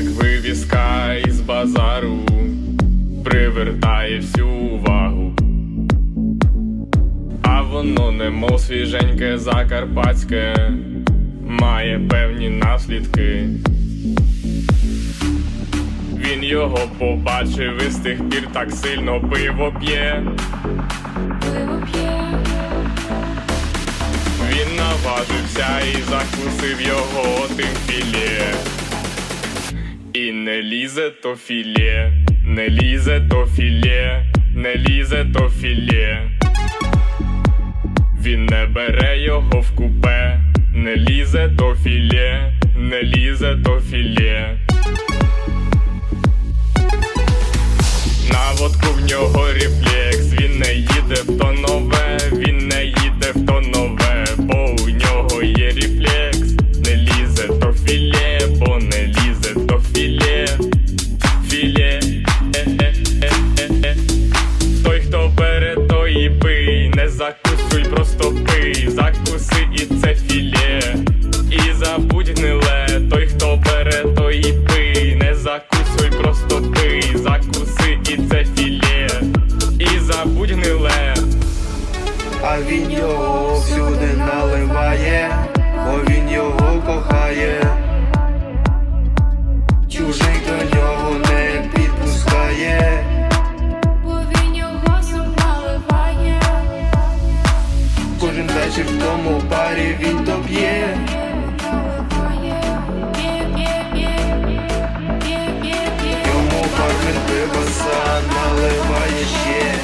як вивіска із базару, привертає всю увагу. А воно немов свіженьке закарпатське, має певні наслідки. Він його побачив і з тих пір так сильно пиво п'є. Пиво п'є, Він наважився і закусив його тим філе. Не лізе то філе, не лізе то філе, не лізе то філе. Він не бере його в купе, не лізе то філе, не лізе то філе. На водку в нього рефлекс, він не їде в то нове, філе, і забудь гниле, той, хто бере, той і пий, не закусуй, просто пий, закуси і це філе, і забудь гниле. А він його всюди наливає, Вечір в тому парі він то п'є. Йому бармен пивоса наливає ще.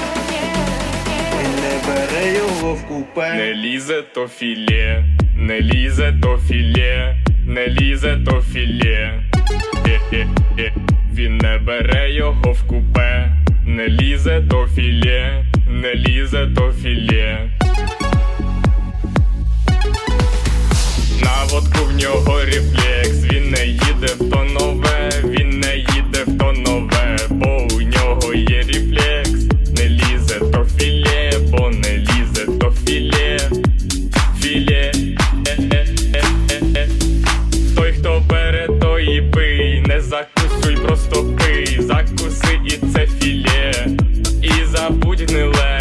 Він не бере його в купе Не лізе то філе, не лізе то філе, не лізе то філе. Він не бере його в купе, не лізе то філе, не лізе то філе. нього рефлекс, він не їде в то нове, він не їде в то нове, бо у нього є рефлекс, не лізе то філе, бо не лізе то філе, філе. Е -е. Той, хто бере, той і пий, не закусуй, просто пий, закуси і це філе, і забудь гниле.